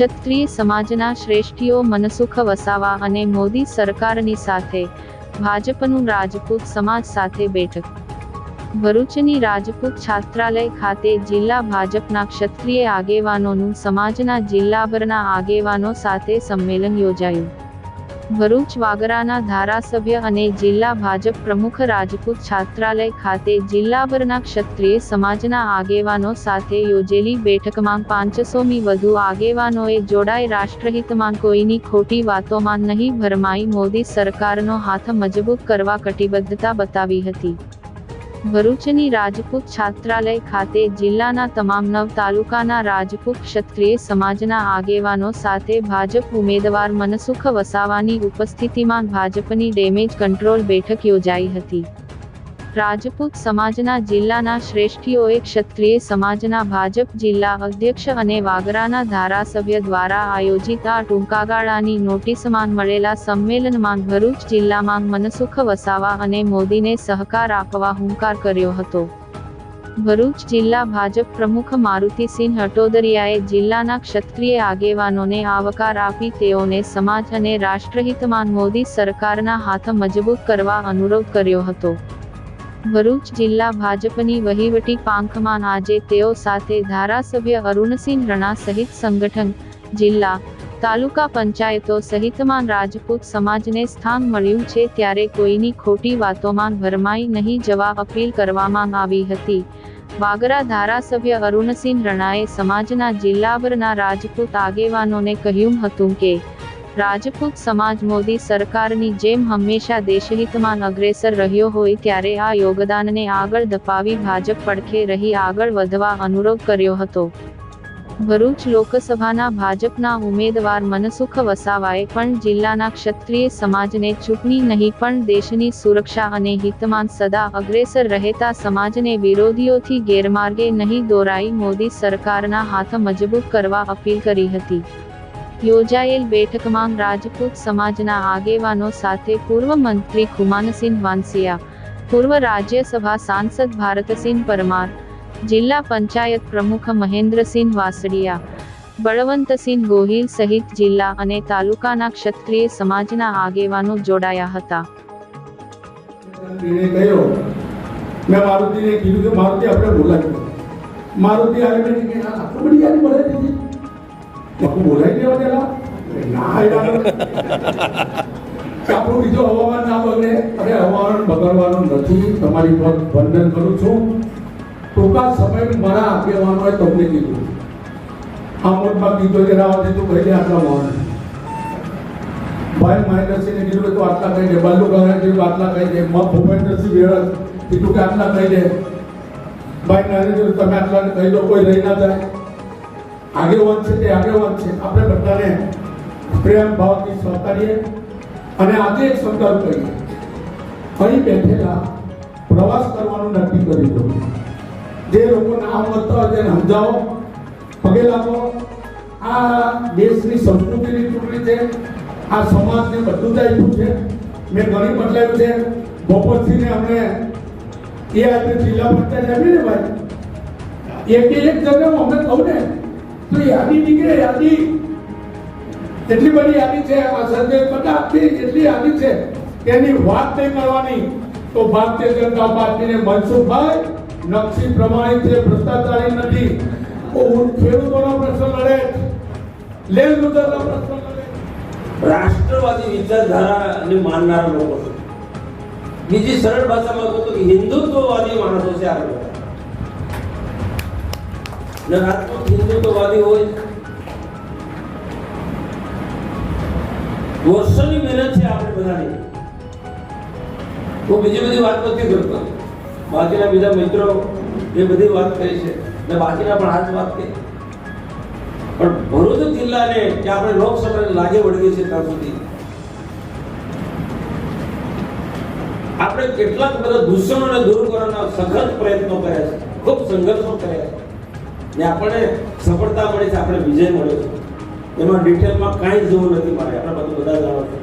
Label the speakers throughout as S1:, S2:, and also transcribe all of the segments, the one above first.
S1: ક્ષત્રિય સમાજના શ્રેષ્ઠીઓ મનસુખ વસાવા અને મોદી સરકારની સાથે ભાજપનું રાજપૂત સમાજ સાથે બેઠક. ભરૂચની રાજપૂત છાત્રાલય ખાતે જિલ્લા ભાજપના ક્ષત્રિય આગેવાનોનું સમાજના જિલ્લાભરના આગેવાનો સાથે સંમેલન યોજાયું. ભરૂચ વાગરાના ધારાસભ્ય અને જિલ્લા ભાજપ પ્રમુખ રાજપૂત છાત્રાલય ખાતે જિલ્લાભરના ક્ષત્રિય સમાજના આગેવાનો સાથે યોજેલી બેઠકમાં પાંચસોમી વધુ આગેવાનોએ જોડાઈ રાષ્ટ્રહિતમાં કોઈની ખોટી વાતોમાં નહીં ભરમાઈ. મોદી સરકારનો હાથ મજબૂત કરવા કટિબદ્ધતા બતાવી હતી. ભરૂચની રાજપૂત છાત્રાલય ખાતે જિલ્લાના તમામ નવ તાલુકાના રાજપૂત ક્ષત્રિય સમાજના આગેવાનો સાથે ભાજપ ઉમેદવાર મનસુખ વસાવાની ઉપસ્થિતિમાં ભાજપની ડેમેજ કંટ્રોલ બેઠક યોજાઈ હતી. રાજપૂત સમાજના જિલ્લાના શ્રેષ્ઠીઓએ ક્ષત્રિય સમાજના ભાજપ જિલ્લા અધ્યક્ષ અને વાગરાના ધારાસભ્ય દ્વારા આયોજિત આ ટૂંકાગાળાની નોટિસમાં મળેલા સંમેલનમાં ભરૂચ જિલ્લામાં મનસુખ વસાવા અને મોદીને સહકાર આપવા હુંકાર કર્યો હતો. ભરૂચ જિલ્લા ભાજપ પ્રમુખ મારુતિસિંહ હટોદરિયાએ જિલ્લાના ક્ષત્રિય આગેવાનોને આવકાર આપી તેઓને સમાજ અને રાષ્ટ્રહિતમાં મોદી સરકારના હાથ મજબૂત કરવા અનુરોધ કર્યો હતો. ભરૂચ જિલ્લા ભાજપની વહીવટી પાંખમાં આજે તેઓ સાથે ધારાસભ્ય અરુણસિંહ રણા સહિત સંગઠન, જિલ્લા, તાલુકા પંચાયતો સહિતમાં રાજપૂત સમાજને સ્થાન મળ્યું છે ત્યારે કોઈની ખોટી વાતોમાં ભરમાઈ નહીં જવા અપીલ કરવામાં આવી હતી. વાગરા ધારાસભ્ય અરુણસિંહ રણાએ સમાજના જિલ્લાભરના રાજપૂત આગેવાનોને કહ્યું હતું કે રાજપૂત સમાજ મોદી સરકારની જેમ હંમેશા દેશહિતમાં અગ્રેસર રહ્યો હોય ત્યારે આ યોગદાનને આગળ ધપાવી ભાજપ પડખે રહી આગળ વધવા અનુરોધ કર્યો હતો. ભરૂચ લોકસભાના ભાજપના ઉમેદવાર મનસુખ વસાવાએ પણ જિલ્લાના ક્ષત્રિય સમાજને ચૂંટણી નહીં પણ દેશની સુરક્ષા અને હિતમાં સદા અગ્રેસર રહેતા સમાજને વિરોધીઓથી ગેરમાર્ગે નહીં દોરાઈ મોદી સરકારના હાથ મજબૂત કરવા અપીલ કરી હતી. યોજાયેલ બેઠકમાં રાજપૂત સમાજના આગેવાનો સાથે પૂર્વ મંત્રી ખુમાનસિંહ વાંસિયા, પૂર્વ રાજ્યસભા સાંસદ ભારતસિંહ પરમાર, જિલ્લા પંચાયત પ્રમુખ મહેન્દ્રસિંહ વાસડિયા, બળવંતસિંહ ગોહિલ સહિત જિલ્લા અને તાલુકાના ક્ષત્રિય સમાજના આગેવાનો જોડાયા હતા.
S2: મારુતિ આપણે બોલાવી મારુતિ આવી બેઠી કે આ બધી યાદી બોલાવી બાપુ દેવા ના બીજો હવામાન ના બગડે. અરે હવામાન બગડવાનું નથી. તમારી વંદન કરું છું. ટૂંકા સમયમાં મારા આગેવાનોએ તમને કીધું. કહી દે આટલા મોહન ભાઈ મહેન્દ્રસિંહને કીધું કે તું આટલા કહી દે. બલ્લુ કાકાએ કીધું આટલા કહી દે. ભૂપેન્દ્રસિંહ વેળ કીધું કે આટલા કહી દે. ભાઈ નરેન્દ્ર તમે આટલા કહી દો, કોઈ રહી ના જાય. આગેવાન છે તે આગેવાન છે. આપણે બધાને પ્રેમ ભાવથી સ્વીકારીએ અને આજે એક સંકલ્પ કરીએ. અહીં બેઠેલા પ્રવાસ કરવાનું નક્કી કરી દો જે લોકો ના મળતા હોય સમજાવો પગે લાગો, આ દેશની સંસ્કૃતિની ચૂંટણી છે, આ સમાજને બધું જ આપ્યું છે. મેં ઘણી બદલાયું છે. બપોરથીને અમને એ આજે જિલ્લા પંચાયત આપી ને ભાઈ. એક એક જગ્યા અમને કહું ને તો યાદી નીકળે યાદી એટલી બધી યાદી છે, આ સંજય પટાકથી એટલી યાદી છે એની વાત નહીં કરવાની. તો ભારતીય જનતા પાર્ટીને મનસુખભાઈ, નકશી પ્રમાણિત છે, ભ્રષ્ટાચારી નથી. ખેડૂતોનો પ્રશ્ન લડે લેન લુદરનો પ્રશ્ન
S3: રાષ્ટ્રવાદી વિચારધારાને માનનારા લોકો બીજી સરળ ભાષામાં કહું તો હિન્દુત્વવાદી માણસો છે આ લોકો. હિન્દુત્વવાદી હોય. વર્ષોની મહેનત છે આપણે બધાની. હું બીજી બધી વાત નથી કરતો. બાકીના બીજા મિત્રો એ બધી વાત કરી છે. ને બાકીના પણ આ જ વાત કરી પણ ભરૂચ જિલ્લાને કે આપણે લોકસભાને લાગે વળગી છે ત્યાં સુધી? આપણે કેટલાક બધા દૂષણોને દૂર કરવાના સખત પ્રયત્નો કર્યા છે. ખૂબ સંઘર્ષો કર્યા છે. ને આપણને સફળતા મળી છે આપણે વિજય મળ્યો છે. એમાં ડિટેલમાં કાંઈ જોવું નથી મારે. આપણે બધું બધા જાણો છો.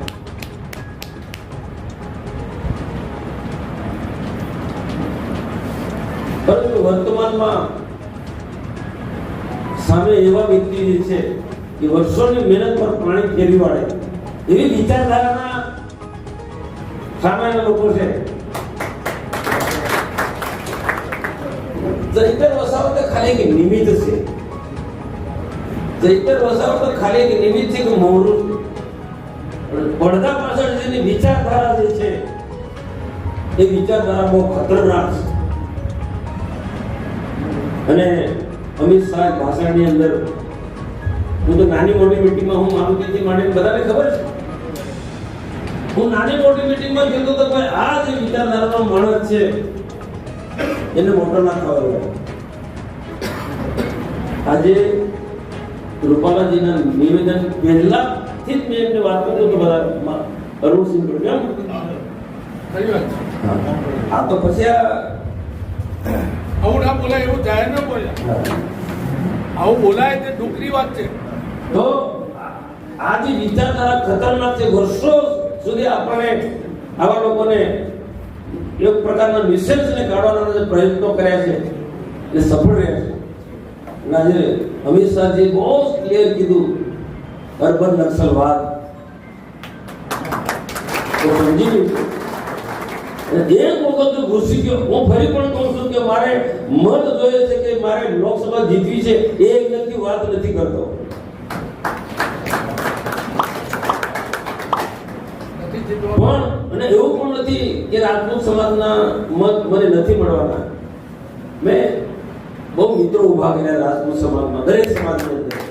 S3: પરંતુ વર્તમાનમાં સામે એવા વ્યક્તિ છે કે વર્ષોની મહેનત પર પાણી ફેરવી વાળે. એવી વિચારધારાના સામાન્ય લોકો છે. વસાવત તો ખાલી એક નિમિત્ત છે ચૈતર વસાવત ખાલી એક નિમિત્ત છે કે મોરું પડદા પાછળ જેની વિચારધારા જે છે એ વિચારધારા બહુ ખતરનાક છે અને અમિત શાહ ભાષણની અંદર, હું તો નાની મોટી મીટિંગમાં હું મારુતિથી માટે બધાને ખબર છે. હું નાની મોટી મીટિંગમાં કહેતો તો ભાઈ આ જે વિચારધારાનો માણસ છે એને મોટો ના થવા. આજે રૂપાલાજીના નિવેદન પહેલાથી જ મેં એમને વાત કરી તો બધા અરુણસિંહ કેમ. આ તો પછી આ
S2: આવું ના બોલાય એવું જાહેર ન બોલાય. આવું બોલાય તે ડુકરી વાત છે.
S3: તો આ જે વિચારધારા ખતરનાક છે વર્ષો સુધી આપણને આવા લોકોને એક પ્રકારના નિશેષને કાઢવાના જે પ્રયત્નો કર્યા છે, એ સફળ રહ્યા છે. અને આજે અમિત શાહજી બહુ ક્લિયર કીધું, અર્બન નક્સલવાદ તો સમજી અને એક વખત ઘૂસી ગયો, હું ફરી પણ કહું છું કે મારે મત જોઈએ છે કે મારે લોકસભા જીતવી છે, એ વ્યક્તિ વાત નથી કરતો
S2: નથી જીતવાનું.
S3: પણ એવું પણ નથી કે રાજપૂત સમાજના મત મને નથી મળવાના. મેં બહુ મિત્રો ઊભા કર્યા રાજપૂત સમાજમાં, દરેક સમાજની અંદર